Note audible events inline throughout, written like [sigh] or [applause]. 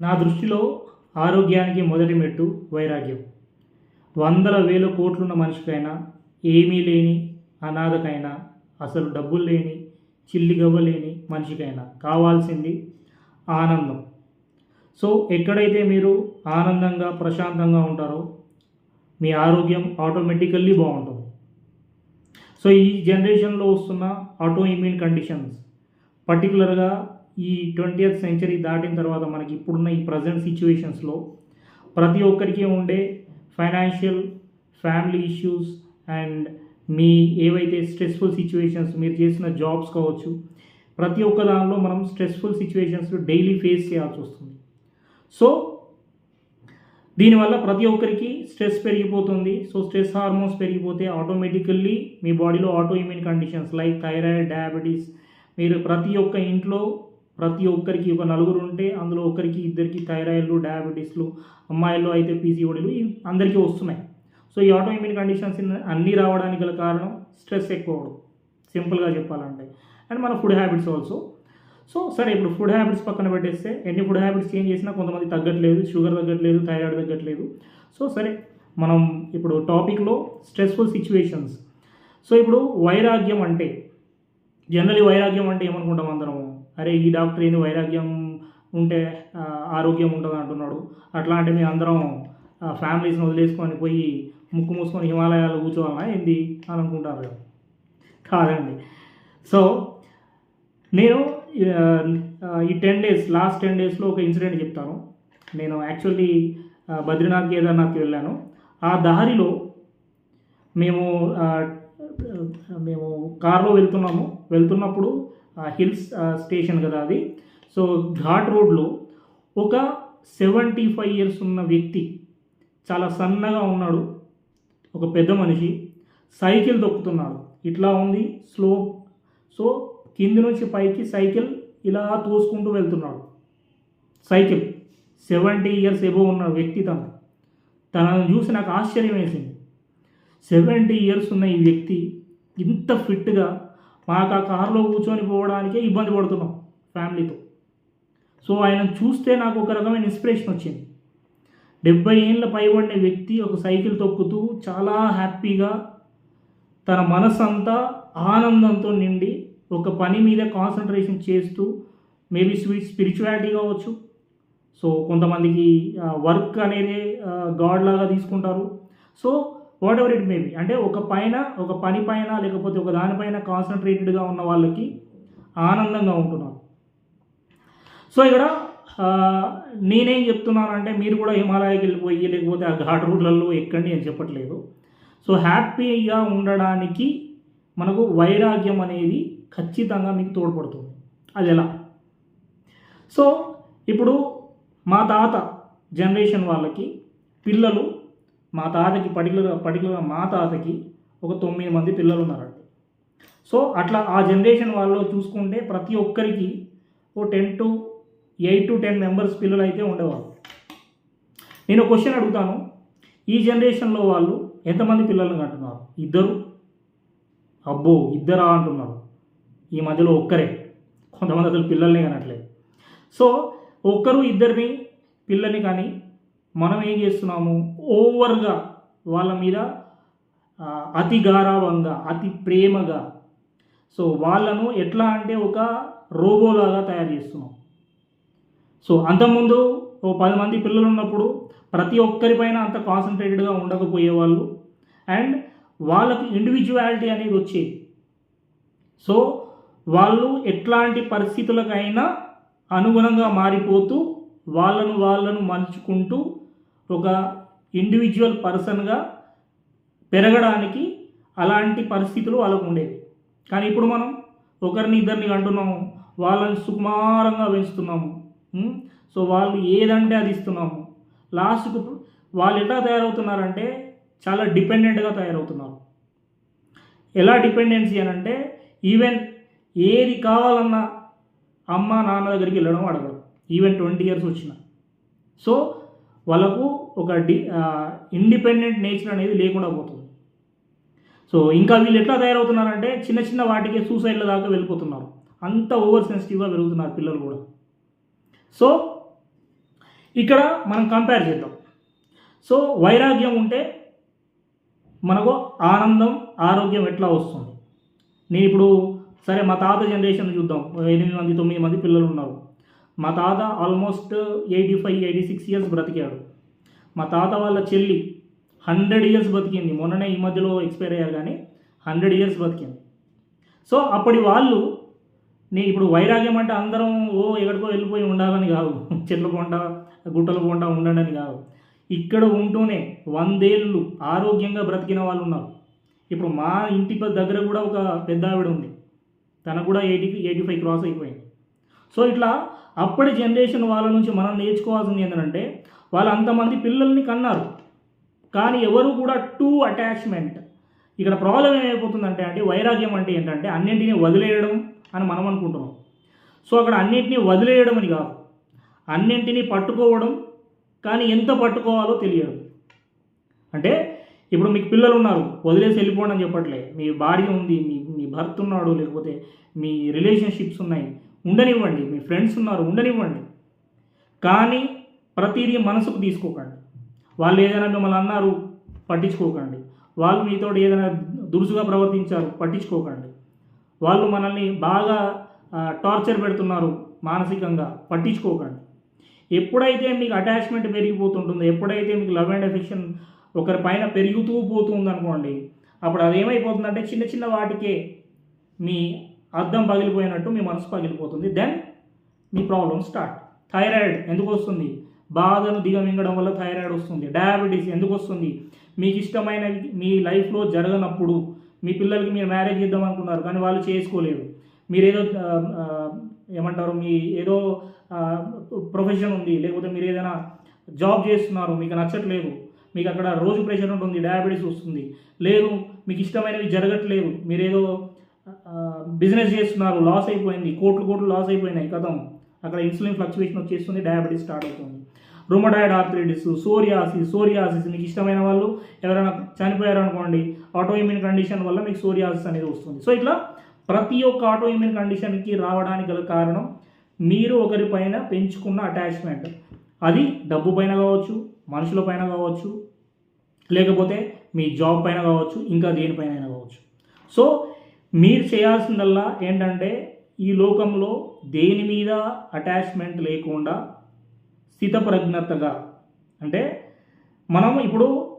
నా దృష్టిలో ఆరోగ్యానికి మొదటి మెట్టు వైరాగ్యం. వందల వేల కోట్లున్న మనిషికైనా ఏమీ లేని అనాథకైనా అసలు డబ్బులు లేని చిల్లిగవ్వలేని మనిషికైనా కావాల్సింది ఆనందం. సో ఎక్కడైతే మీరు ఆనందంగా ప్రశాంతంగా ఉంటారో మీ ఆరోగ్యం ఆటోమేటికల్లీ బాగుంటుంది. సో ఈ జనరేషన్లో వస్తున్న ఆటో ఇమ్యూన్ కండిషన్స్ పర్టికులర్గా ఈ ట్వంటీయత్ సెంచరీ దాటిన తర్వాత మనకి ఇప్పుడున్న ఈ ప్రజెంట్ సిచ్యువేషన్స్లో ప్రతి ఒక్కరికి ఉండే ఫైనాన్షియల్ ఫ్యామిలీ ఇష్యూస్ అండ్ మీ ఏవైతే స్ట్రెస్ఫుల్ సిచ్యువేషన్స్ మీరు చేసిన జాబ్స్ కావచ్చు ప్రతి ఒక్క దానిలో మనం స్ట్రెస్ఫుల్ సిచ్యువేషన్స్ డైలీ ఫేస్ చేయాల్సి వస్తుంది. సో దీనివల్ల ప్రతి ఒక్కరికి స్ట్రెస్ పెరిగిపోతుంది. సో స్ట్రెస్ హార్మోన్స్ పెరిగిపోతే ఆటోమేటికల్లీ మీ బాడీలో autoimmune conditions like thyroid diabetes మీరు ప్రతి ఒక్క ఇంట్లో ప్రతి ఒక్కరికి ఒక నలుగురు ఉంటే అందులో ఒకరికి ఇద్దరికి థైరాయిడ్లు డయాబెటీస్లు అమ్మాయిల్లో అయితే పీసీఓడీలు అందరికీ వస్తున్నాయి. సో ఈ ఆటోఇమ్యూన్ కండిషన్స్ అన్నీ రావడానికి గల కారణం స్ట్రెస్ ఎక్కువ అవడం సింపుల్గా చెప్పాలంటే. అండ్ మన ఫుడ్ హ్యాబిట్స్ ఆల్సో. సో సరే ఇప్పుడు ఫుడ్ హ్యాబిట్స్ పక్కన పెట్టేస్తే ఎన్ని ఫుడ్ హ్యాబిట్స్ చేంజ్ చేసినా కొంతమంది తగ్గట్లేదు షుగర్ తగ్గట్లేదు థైరాయిడ్ తగ్గట్లేదు. సో సరే మనం ఇప్పుడు టాపిక్లో స్ట్రెస్ఫుల్ సిచ్యువేషన్స్. సో ఇప్పుడు వైరాగ్యం అంటే జనరలీ వైరాగ్యం అంటే ఏమనుకుంటాం అందరము? అరే ఈ డాక్టర్ ఏంది వైరాగ్యం ఉంటే ఆరోగ్యం ఉంటుంది అంటున్నాడు. అట్లా అంటే మేము అందరం ఫ్యామిలీస్ని వదిలేసుకొని పోయి ముక్కు మూసుకొని హిమాలయాలు కూర్చోవాలన్నా ఏంది అని అనుకుంటారు కాదండి. సో నేను ఈ టెన్ డేస్ లాస్ట్ టెన్ డేస్లో ఒక ఇన్సిడెంట్ చెప్తాను. నేను యాక్చువల్లీ బద్రీనాథ్ కేదార్నాథ్కి వెళ్ళాను. ఆ దారిలో మేము మేము కారులో వెళ్తున్నాము. వెళ్తున్నప్పుడు హిల్స్ స్టేషన్ కదా అది. సో ఘాట్ రోడ్లో ఒక సెవెంటీ ఫైవ్ ఇయర్స్ ఉన్న వ్యక్తి చాలా సన్నగా ఉన్నాడు. ఒక పెద్ద మనిషి సైకిల్ తొక్కుతున్నాడు. ఇట్లా ఉంది స్లో సో కింది నుంచి పైకి సైకిల్ ఇలా తోసుకుంటూ వెళ్తున్నాడు. సైకిల్. సెవెంటీ ఇయర్స్ ఎబో ఉన్న వ్యక్తి తను. తనను చూసి నాకు ఆశ్చర్యం వేసింది. సెవెంటీ ఇయర్స్ ఉన్న ఈ వ్యక్తి ఇంత ఫిట్గా మాకు ఆ కారులో కూర్చొని పోవడానికే ఇబ్బంది పడుతున్నాం ఫ్యామిలీతో. సో ఆయన చూస్తే నాకు ఒక రకమైన ఇన్స్పిరేషన్ వచ్చింది. డెబ్బై ఏళ్ళ పైబడిన వ్యక్తి ఒక సైకిల్ తొక్కుతూ చాలా హ్యాపీగా తన మనసంతా అంతా ఆనందంతో నిండి ఒక పని మీద కాన్సన్ట్రేషన్ చేస్తూ మేబీ స్వీట్ స్పిరిచువాలిటీ కావచ్చు. సో కొంతమందికి వర్క్ అనేది గాడ్ లాగా తీసుకుంటారు. So whatever it maybe అంటే ఒక పైన ఒక పని పైన లేకపోతే ఒక దానిపైన కాన్సన్ట్రేటెడ్గా ఉన్న వాళ్ళకి ఆనందంగా ఉంటున్నారు. సో ఇక్కడ నేనేం చెప్తున్నాను అంటే మీరు కూడా హిమాలయకి వెళ్ళిపోయి లేకపోతే ఆ ఘాట్ రూట్లలో ఎక్కండి అని చెప్పట్లేదు. సో హ్యాపీగా ఉండడానికి మనకు వైరాగ్యం అనేది ఖచ్చితంగా మీకు తోడ్పడుతుంది. అది ఎలా? సో ఇప్పుడు మా తాత జనరేషన్ వాళ్ళకి పిల్లలు మా తాతకి పర్టికులర్ పర్టికులర్గా మా తాతకి ఒక తొమ్మిది మంది పిల్లలు ఉన్నారండి సో అట్లా ఆ జనరేషన్ వాళ్ళు చూసుకుంటే ప్రతి ఒక్కరికి ఓ ten to eight to ten members పిల్లలు అయితే ఉండేవాళ్ళు. నేను క్వశ్చన్ అడుగుతాను. ఈ జనరేషన్లో వాళ్ళు ఎంతమంది పిల్లల్ని కంటున్నారు? ఇద్దరు? అబ్బో ఇద్దరా అంటున్నారు. ఈ మధ్యలో ఒక్కరే. కొంతమంది అసలు పిల్లల్ని కనట్లేదు. సో ఒక్కరు ఇద్దరిని పిల్లని కానీ మనం ఏం చేస్తున్నాము? ఓవర్గా వాళ్ళ మీద అతి గారావంగా అతి ప్రేమగా. సో వాళ్ళను ఎట్లా అంటే ఒక రోబోలాగా తయారు చేస్తున్నాం. సో అంతకుముందు ఓ పది మంది పిల్లలు ఉన్నప్పుడు ప్రతి ఒక్కరిపైన అంత కాన్సన్ట్రేటెడ్గా ఉండకపోయేవాళ్ళు అండ్ వాళ్ళకి ఇండివిజువాలిటీ అనేది వచ్చేది. సో వాళ్ళు ఎట్లాంటి పరిస్థితులకైనా అనుగుణంగా మారిపోతూ వాళ్ళను వాళ్ళను మలుచుకుంటూ ఒక ఇండివిజువల్ పర్సన్గా పెరగడానికి అలాంటి పరిస్థితులు వాళ్ళకు ఉండేవి. కానీ ఇప్పుడు మనం ఒకరిని ఇద్దరిని అంటున్నాము వాళ్ళని సుకుమారంగా పెంచుతున్నాము సో వాళ్ళు ఏదంటే అది ఇస్తున్నాము. లాస్ట్కు వాళ్ళు ఎలా తయారవుతున్నారంటే చాలా డిపెండెంట్గా తయారవుతున్నారు. ఎలా డిపెండెన్సీ అని అంటే ఈవెన్ ఏది కావాలన్నా అమ్మ నాన్న దగ్గరికి వెళ్ళడం అడగడం. ఈవెన్ ట్వంటీ ఇయర్స్ వచ్చిన. సో వాళ్ళకు ఒక డి ఇండిపెండెంట్ నేచర్ అనేది లేకుండా పోతుంది. సో ఇంకా వీళ్ళు ఎట్లా తయారవుతున్నారంటే చిన్న చిన్న వాటికి సూసైడ్ల దాకా వెళ్ళిపోతున్నారు. అంత ఓవర్ సెన్సిటివ్గా పెరుగుతున్నారు పిల్లలు కూడా. సో ఇక్కడ మనం కంపేర్ చేద్దాం. సో వైరాగ్యం ఉంటే మనకు ఆనందం ఆరోగ్యం ఎట్లా వస్తుంది? నేను ఇప్పుడు సరే మా తాత జనరేషన్ చూద్దాం. ఎనిమిది మంది తొమ్మిది మంది పిల్లలు ఉన్నారు. మా తాత almost eighty five eighty six years బ్రతికాడు. మా తాత వాళ్ళ చెల్లి హండ్రెడ్ ఇయర్స్ బతికింది. మొన్ననే ఈ మధ్యలో ఎక్స్పైర్ అయ్యారు కానీ హండ్రెడ్ ఇయర్స్ బతికింది. సో అప్పటి వాళ్ళు నీ ఇప్పుడు వైరాగ్యం అంటే అందరం ఓ ఎక్కడికో వెళ్ళిపోయి ఉండాలని కాదు. [laughs] చెట్ల పొంట గుట్టల పొంట ఉండండి కాదు. ఇక్కడ ఉంటూనే వందేళ్ళు ఆరోగ్యంగా బ్రతికిన వాళ్ళు ఉన్నారు. ఇప్పుడు మా ఇంటి దగ్గర కూడా ఒక పెద్ద ఆవిడ ఉంది. తనకు కూడా ఎయిటీ ఎయిటీ ఫైవ్ క్రాస్ అయిపోయింది. సో ఇట్లా అప్పటి జనరేషన్ వాళ్ళ నుంచి మనం నేర్చుకోవాల్సింది ఏంటంటే వాళ్ళు అంతమంది పిల్లల్ని కన్నారు. కానీ ఎవరు కూడా టూ అటాచ్మెంట్. ఇక్కడ ప్రాబ్లం ఏమైపోతుందంటే అంటే వైరాగ్యం అంటే ఏంటంటే అన్నింటినీ వదిలేయడం అని మనం అనుకుంటున్నాం. సో అక్కడ అన్నింటినీ వదిలేయడం అని కాదు. అన్నింటినీ పట్టుకోవడం కానీ ఎంత పట్టుకోవాలో తెలియడం. అంటే ఇప్పుడు మీకు పిల్లలు ఉన్నారు వదిలేసి వెళ్ళిపోండి అని చెప్పట్లే. మీ భార్య ఉంది మీ మీ భర్త ఉన్నాడు లేకపోతే మీ రిలేషన్షిప్స్ ఉన్నాయి ఉండనివ్వండి. మీ ఫ్రెండ్స్ ఉన్నారు ఉండనివ్వండి. కానీ ప్రతిదీ మనసుకు తీసుకోకండి. వాళ్ళు ఏదైనా మిమ్మల్ని అన్నారు పట్టించుకోకండి. వాళ్ళు మీతో ఏదైనా దురుసుగా ప్రవర్తించారు పట్టించుకోకండి. వాళ్ళు మనల్ని బాగా టార్చర్ పెడుతున్నారు మానసికంగా పట్టించుకోకండి. ఎప్పుడైతే మీకు అటాచ్మెంట్ పెరిగిపోతుంటుందో ఎప్పుడైతే మీకు లవ్ అండ్ ఎఫెక్షన్ ఒకరి పైన పెరుగుతూ పోతుంది అనుకోండి అప్పుడు అది ఏమైపోతుందంటే చిన్న చిన్న వాటికే మీ అద్దం పగిలిపోయినట్టు మీ మనసు పగిలిపోతుంది. దెన్ మీ ప్రాబ్లమ్ స్టార్ట్. థైరాయిడ్ ఎందుకు వస్తుంది? బాధను దిగమింగడం వల్ల థైరాయిడ్ వస్తుంది డయాబెటీస్ ఎందుకు వస్తుంది మీకు ఇష్టమైన మీ లైఫ్లో జరగనప్పుడు మీ పిల్లలకి మీరు మ్యారేజ్ చేద్దాం అనుకున్నారు కానీ వాళ్ళు చేసుకోలేరు మీరు ఏదో ఏమంటారు మీ ఏదో ప్రొఫెషన్ ఉంది. లేకపోతే మీరు ఏదైనా జాబ్ చేస్తున్నారు మీకు నచ్చట్లేదు మీకు అక్కడ రోజు ప్రెషర్ ఉంటుంది డయాబెటీస్ వస్తుంది. లేదు మీకు ఇష్టమైనవి జరగట్లేదు మీరేదో బిజినెస్ చేస్తున్నారు లాస్ అయిపోయింది కోట్లు కోట్లు లాస్ అయిపోయినాయి కథం. అక్కడ ఇన్సులిన్ ఫ్లక్చువేషన్ వచ్చేస్తుంది డయాబెటీస్ స్టార్ట్ అవుతుంది. రుమటాయిడ్ ఆర్థరైటిస్ సోరియాసిస్ సోరియాసిస్ మీకు ఇష్టమైన వాళ్ళు ఎవరైనా చనిపోయారు అనుకోండి ఆటోఇమ్యూన్ కండిషన్ వల్ల మీకు సోరియాసిస్ అనేది వస్తుంది. సో ఇట్లా ప్రతి ఒక్క ఆటోఇమ్యూన్ కండిషన్కి రావడానికి గల కారణం మీరు ఒకరిపైన పెంచుకున్న అటాచ్మెంట్ అది డబ్బు పైన కావచ్చు మనుషుల పైన కావచ్చు లేకపోతే మీ జాబ్ పైన కావచ్చు ఇంకా దేనిపైన అయినా కావచ్చు. సో మీరు చేయాల్సిందల్లా ఏంటంటే ఈ లోకంలో దేని మీద అటాచ్మెంట్ లేకుండా స్థితప్రజ్ఞతగా. అంటే మనం ఇప్పుడు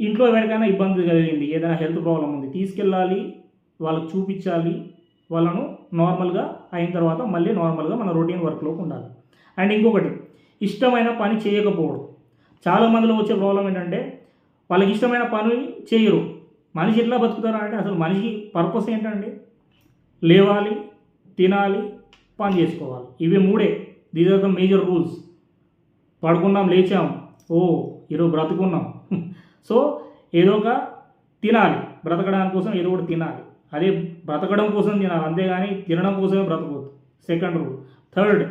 ఇంట్లో ఎవరికైనా ఇబ్బంది కలిగింది ఏదైనా హెల్త్ ప్రాబ్లం ఉంది తీసుకెళ్ళాలి వాళ్ళకి చూపించాలి వాళ్ళను నార్మల్గా అయిన తర్వాత మళ్ళీ నార్మల్గా మన రొటీన్ వర్క్లోకి ఉండాలి. అండ్ ఇంకొకటి ఇష్టమైన పని చేయకపోవడం. చాలా మందిలో వచ్చే ప్రాబ్లం ఏంటంటే వాళ్ళకి ఇష్టమైన పని చేయరు. మనిషి ఎట్లా బతుకుతారా అంటే అసలు మనిషి పర్పస్ ఏంటండి? లేవాలి తినాలి పని చేసుకోవాలి. ఇవి మూడే. These are the major rules పడుకున్నాం లేచాం. ఓ ఈరోజు బ్రతుకున్నాం. [laughs] సో ఏదో ఒక తినాలి. బ్రతకడానికి కోసం ఏదో ఒకటి తినాలి. అదే బ్రతకడం కోసం తినాలి. అంతేగాని తినడం కోసమే బ్రతకవద్దు సెకండ్ రూల్. థర్డ్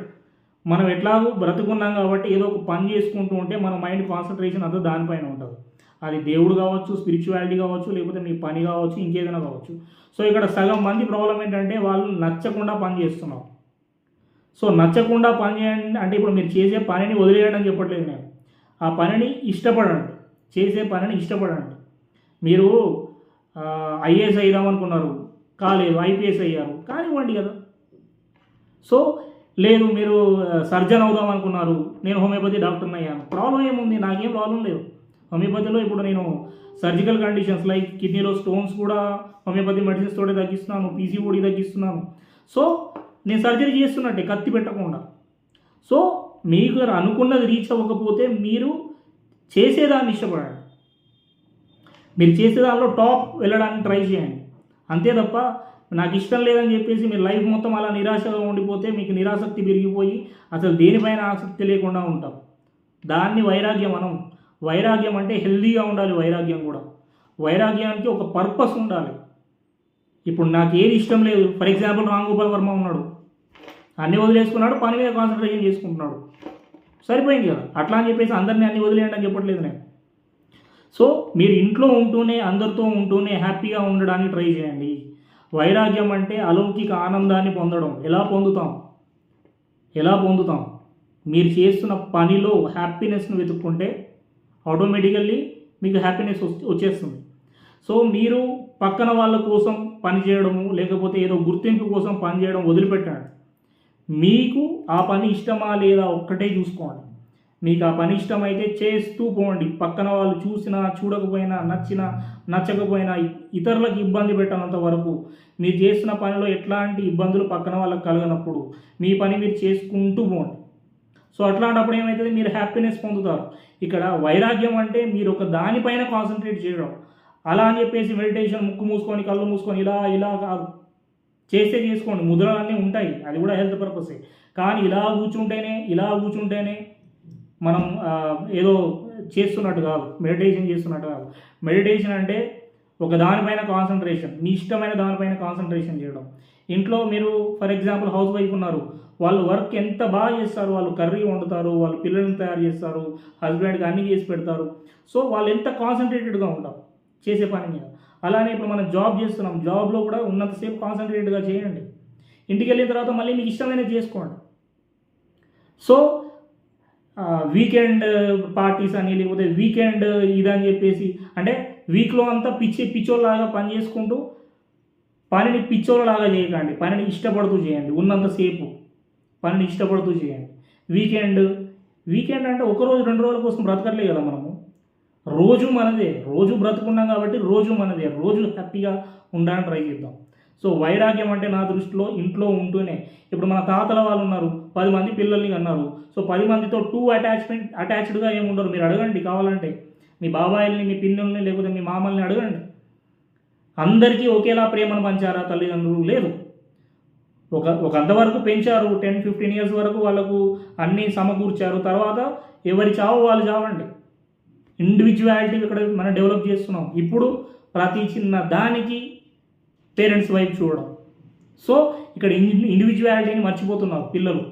మనం ఎట్లాగో బ్రతుకున్నాం కాబట్టి ఏదో ఒక పని చేసుకుంటూ ఉంటే మన మైండ్ కాన్సన్ట్రేషన్ అంతా దానిపైన ఉంటుంది అది దేవుడు కావచ్చు స్పిరిచువాలిటీ కావచ్చు లేకపోతే మీ పని కావచ్చు ఇంకేదైనా కావచ్చు. సో ఇక్కడ సగం మంది ప్రాబ్లం ఏంటంటే వాళ్ళు నచ్చకుండా పని చేస్తున్నారు. సో నచ్చకుండా పని చేయండి అంటే ఇప్పుడు మీరు చేసే పనిని వదిలేయడం అని చెప్పట్లేదు నేను. ఆ పనిని ఇష్టపడండి. చేసే పనిని ఇష్టపడండి. మీరు ఐఏఎస్ అయిదాం అనుకున్నారు. కాలేదు ఐపీఎస్ అయ్యారు. కానివ్వండి కదా. సో లేదు మీరు సర్జన్ అవుదాం అనుకున్నారు. నేను హోమియోపతి డాక్టర్ని అయ్యాను. ప్రాబ్లం ఏముంది? నాకేం ప్రాబ్లం లేదు. హోమియోపతిలో ఇప్పుడు నేను సర్జికల్ కండిషన్స్ లైక్ కిడ్నీలో స్టోన్స్ కూడా హోమియోపతి మెడిసిన్స్ తోటి తగ్గిస్తున్నాను పీసీఓడి తగ్గిస్తున్నాను. సో నేను సర్జరీ చేస్తున్నట్టే కత్తి పెట్టకుండా. సో మీకు అనుకున్నది రీచ్ అవ్వకపోతే మీరు చేసేదాన్ని ఇష్టపడండి. మీరు చేసే దానిలో టాప్ వెళ్ళడానికి ట్రై చేయండి. అంతే తప్ప నాకు ఇష్టం లేదని చెప్పేసి మీరు లైఫ్ మొత్తం అలా నిరాశగా ఉండిపోతే మీకు నిరాసక్తి పెరిగిపోయి అసలు దేనిపైన ఆసక్తి లేకుండా ఉంటాం. దాన్ని వైరాగ్యం అనం. వైరాగ్యం అంటే హెల్దీగా ఉండాలి వైరాగ్యం కూడా. వైరాగ్యానికి ఒక పర్పస్ ఉండాలి. ఇప్పుడు నాకు ఏది ఇష్టం లేదు. ఫర్ ఎగ్జాంపుల్ రామ్ గోపాల్ వర్మ ఉన్నాడు. అన్నీ వదిలేసుకున్నాడు పని మీద కాన్సన్ట్రేషన్ చేసుకుంటున్నాడు. సరిపోయింది కదా. అట్లా అని చెప్పేసి అందరినీ అన్ని వదిలేయండి అని చెప్పట్లేదు నేను. సో మీరు ఇంట్లో ఉంటూనే అందరితో ఉంటూనే హ్యాపీగా ఉండడానికి ట్రై చేయండి. వైరాగ్యం అంటే అలౌకిక ఆనందాన్ని పొందడం. ఎలా పొందుతాం? ఎలా పొందుతాం? మీరు చేస్తున్న పనిలో హ్యాపీనెస్ను వెతుక్కుంటే ఆటోమేటికల్లీ మీకు హ్యాపీనెస్ వచ్చేస్తుంది. సో మీరు పక్కన వాళ్ళ కోసం పని చేయడము లేకపోతే ఏదో గుర్తింపు కోసం పనిచేయడం వదిలిపెట్టాడు వదిలిపెట్టండి. మీకు ఆ పని ఇష్టమా లేదా ఒక్కటే చూసుకోండి. మీకు ఆ పని ఇష్టమైతే చేస్తూ పోండి. పక్కన వాళ్ళు చూసినా చూడకపోయినా నచ్చినా నచ్చకపోయినా ఇతరులకు ఇబ్బంది పెట్టనంత వరకు మీరు చేసిన పనిలో ఎట్లాంటి ఇబ్బందులు పక్కన వాళ్ళకి కలగనప్పుడు మీ పని మీరు చేసుకుంటూ పోండి. సో అట్లాంటప్పుడు ఏమవుతుంది మీరు హ్యాపీనెస్ పొందుతారు. ఇక్కడ వైరాగ్యం అంటే మీరు ఒక దానిపైన కాన్సన్ట్రేట్ చేయడం. అలా అని చెప్పేసి మెడిటేషన్ ముక్కు మూసుకొని కళ్ళు మూసుకొని ఇలా ఇలా కాదు. చేస్తే చేసుకోండి. ముద్రలు అన్నీ ఉంటాయి. అది కూడా హెల్త్ పర్పసే కానీ ఇలా కూర్చుంటేనే ఇలా కూర్చుంటేనే మనం ఏదో చేస్తున్నట్టు కాదు. మెడిటేషన్ చేస్తున్నట్టు కాదు. మెడిటేషన్ అంటే ఒక దానిపైన కాన్సన్ట్రేషన్ మీ ఇష్టమైన దానిపైన కాన్సన్ట్రేషన్ చేయడం. ఇంట్లో మీరు ఫర్ ఎగ్జాంపుల్ హౌస్ వైఫ్ ఉన్నారు. వాళ్ళు వర్క్ ఎంత బాగా చేస్తారు వాళ్ళు కర్రీ వండుతారు వాళ్ళు పిల్లల్ని తయారు చేస్తారు హస్బెండ్కి అన్నీ చేసి పెడతారు. సో వాళ్ళు ఎంత కాన్సన్ట్రేటెడ్గా ఉంటారు? చేసే పని మీద. అలానే ఇప్పుడు మనం జాబ్ చేస్తున్నాం. జాబ్లో కూడా ఉన్నంతసేపు కాన్సన్ట్రేటెడ్గా చేయండి. ఇంటికి వెళ్ళిన తర్వాత మళ్ళీ మీకు ఇష్టమైనది చేసుకోండి. సో వీకెండ్ పార్టీస్ అని లేకపోతే వీకెండ్ ఇదని చెప్పేసి అంటే వీక్లో అంతా పిచ్చి పిచ్చోళ్ళలాగా పని చేసుకుంటూ పనిని పిచ్చోళ్ళలాగా చేయకండి. పనిని ఇష్టపడుతూ చేయండి. ఉన్నంతసేపు పనిని ఇష్టపడుతూ చేయండి. వీకెండ్ వీకెండ్ అంటే ఒక రోజు రెండు రోజుల కోసం బ్రతకట్లే కదా మనం. రోజు మనదే రోజు బ్రతుకున్నాం కాబట్టి రోజు మనదే రోజు హ్యాపీగా ఉండడానికి ట్రై చేద్దాం. సో వైరాగ్యం అంటే నా దృష్టిలో ఇంట్లో ఉంటూనే ఇప్పుడు మన తాతల వాళ్ళు ఉన్నారు పది మంది పిల్లల్ని అన్నారు సో పది మందితో టూ అటాచ్మెంట్ అటాచ్డ్గా ఏమి ఉండరు మీరు అడగండి కావాలంటే. మీ బాబాయిల్ని మీ పిన్నుల్ని లేకపోతే మీ మామల్ని అడగండి. అందరికీ ఒకేలా ప్రేమను పంచారా తల్లిదండ్రులు? లేదు. ఒక ఒక అంతవరకు పెంచారు టెన్ ఫిఫ్టీన్ ఇయర్స్ వరకు వాళ్ళకు అన్నీ సమకూర్చారు తర్వాత ఎవరి చావు వాళ్ళు చావండి. ఇండివిజువాలిటీ ఇక్కడ మనం డెవలప్ చేస్తున్నాం. ఇప్పుడు ప్రతి చిన్న దానికి పేరెంట్స్ వైపు చూడడం. సో ఇక్కడ ఇన్ ఇండివిజువాలిటీని మర్చిపోతున్నారు పిల్లలు.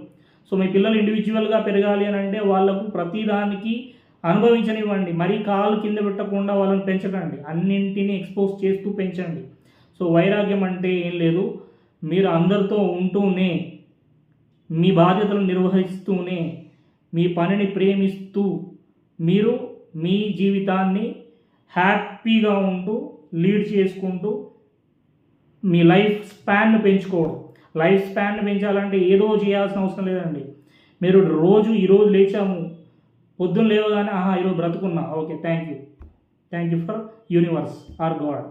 సో మీ పిల్లలు ఇండివిజువల్గా పెరగాలి అని అంటే వాళ్ళకు ప్రతి దానికి అనుభవించనివ్వండి. మరీ కాలు కింద పెట్టకుండా వాళ్ళని పెంచకండి. అన్నింటినీ ఎక్స్పోజ్ చేస్తూ పెంచండి. సో వైరాగ్యం అంటే ఏం లేదు. మీరు అందరితో ఉంటూనే మీ బాధ్యతలను నిర్వహిస్తూనే మీ పనిని ప్రేమిస్తూ మీరు మీ జీవితాన్ని హ్యాపీగా ఉంటూ లీడ్ చేసుకుంటూ మీ లైఫ్ స్పాన్ను పెంచుకోవడం. లైఫ్ స్పాన్ పెంచాలంటే ఏదో చేయాల్సిన అవసరం లేదండి. మీరు రోజు ఈరోజు లేచాము పొద్దున్న లేవగానే ఆహా ఈరోజు బ్రతుకున్నా. Okay thank you. Thank you for universe or god.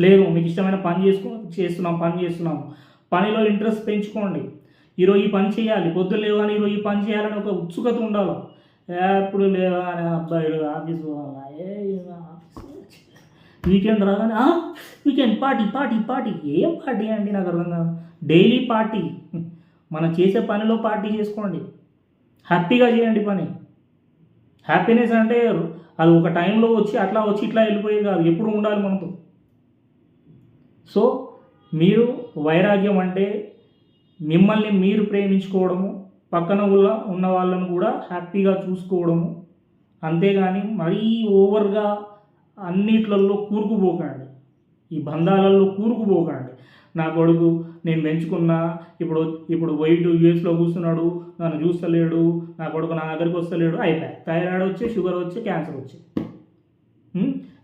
లేదు మీకు ఇష్టమైన పని చేసుకో చేస్తున్నాం పని చేస్తున్నాం. పనిలో ఇంట్రెస్ట్ పెంచుకోండి. ఈరోజు ఈ పని చేయాలి. పొద్దున్న లేవగానే ఈరోజు ఈ పని చేయాలని ఒక ఉత్సుకత ఉండాలి. ఎప్పుడు లేవగానే అబ్బాయిలు ఆఫీస్ పోవాలా, ఏ ఆఫీస్? వీకెండ్ రాగానే వీకెండ్ పార్టీ పార్టీ పార్టీ ఏం పార్టీ అండి నాకు అర్థం కాదు. Daily party. మనం చేసే పనిలో పార్టీ చేసుకోండి. హ్యాపీగా చేయండి పని. హ్యాపీనెస్ అంటే అది ఒక టైంలో వచ్చి అట్లా వచ్చి ఇట్లా వెళ్ళిపోయేది కాదు. ఎప్పుడు ఉండాలి మనతో. సో మీరు వైరాగ్యం అంటే మిమ్మల్ని మీరు ప్రేమించుకోవడము పక్కన ఉన్న ఉన్న వాళ్ళను కూడా హ్యాపీగా చూసుకోవడము. అంతేగాని మరీ ఓవర్గా అన్నిట్లలో కూరుకుపోకండి. ఈ బంధాలలో కూరుకుపోకండి. నా కొడుకు నేను పెంచుకున్నా ఇప్పుడు ఇప్పుడు వైట్ యూఎస్లో కూర్చున్నాడు నన్ను చూస్తలేడు నా కొడుకు నా దగ్గరికి వస్తలేడు అయిపోయాయి. థైరాయిడ్ వచ్చి షుగర్ వచ్చి క్యాన్సర్ వచ్చి.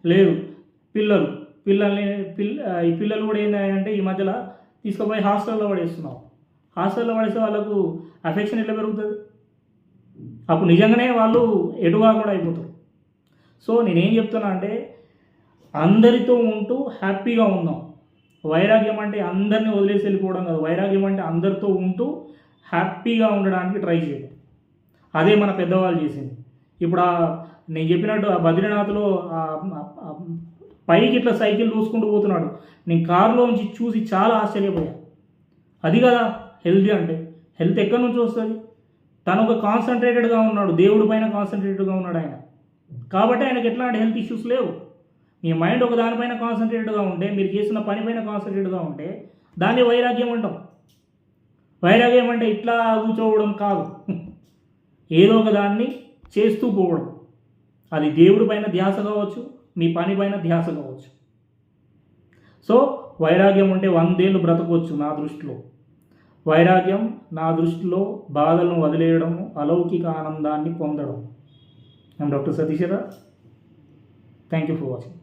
లేదు. పిల్లలు పిల్లల్ని పిల్ల ఈ పిల్లలు కూడా ఏంటంటే ఈ మధ్యలో తీసుకుపోయి హాస్టల్లో పడేస్తున్నావు. హాస్టల్లో పడేస్తే వాళ్ళకు అఫెక్షన్ ఎట్లా పెరుగుతుంది? అప్పుడు నిజంగానే వాళ్ళు ఎటుగా కూడా అయిపోతారు. సో నేనేం చెప్తున్నా అంటే అందరితో ఉంటూ హ్యాపీగా ఉందాం. వైరాగ్యం అంటే అందరినీ వదిలేసి వెళ్ళిపోవడం కాదు. వైరాగ్యం అంటే అందరితో ఉంటూ హ్యాపీగా ఉండడానికి ట్రై చేయడం అదే మన పెద్దవాళ్ళు చేసింది. ఇప్పుడు ఆ నేను చెప్పినట్టు ఆ బద్రీనాథ్లో పైకి ఇట్లా సైకిల్ చూసుకుంటూ పోతున్నాడు. నేను కారులోంచి చూసి చాలా ఆశ్చర్యపోయాను అది కదా హెల్తీ అంటే హెల్త్ ఎక్కడి నుంచి వస్తుంది? తను ఒక కాన్సన్ట్రేటెడ్గా ఉన్నాడు. దేవుడి పైన కాన్సన్ట్రేటెడ్గా ఉన్నాడు ఆయన. కాబట్టి ఆయనకు ఎట్లాంటి హెల్త్ ఇష్యూస్ లేవు. మీ మైండ్ ఒక దానిపైన కాన్సన్ట్రేటెడ్గా ఉంటే మీరు చేసిన పని పైన కాన్సన్ట్రేట్గా ఉంటే దాన్ని వైరాగ్యం అంటాం. వైరాగ్యం అంటే ఇట్లా కూర్చోవడం కాదు. ఏదో ఒక దాన్ని చేస్తూ పోవడం. అది దేవుడి పైన ధ్యాస కావచ్చు మీ పని పైన ధ్యాస కావచ్చు. సో వైరాగ్యం ఉంటే వందేళ్ళు బ్రతకవచ్చు నా దృష్టిలో. వైరాగ్యం నా దృష్టిలో బాధలను వదిలేయడం అలౌకిక ఆనందాన్ని పొందడం. I'm doctor Satish thank you for watching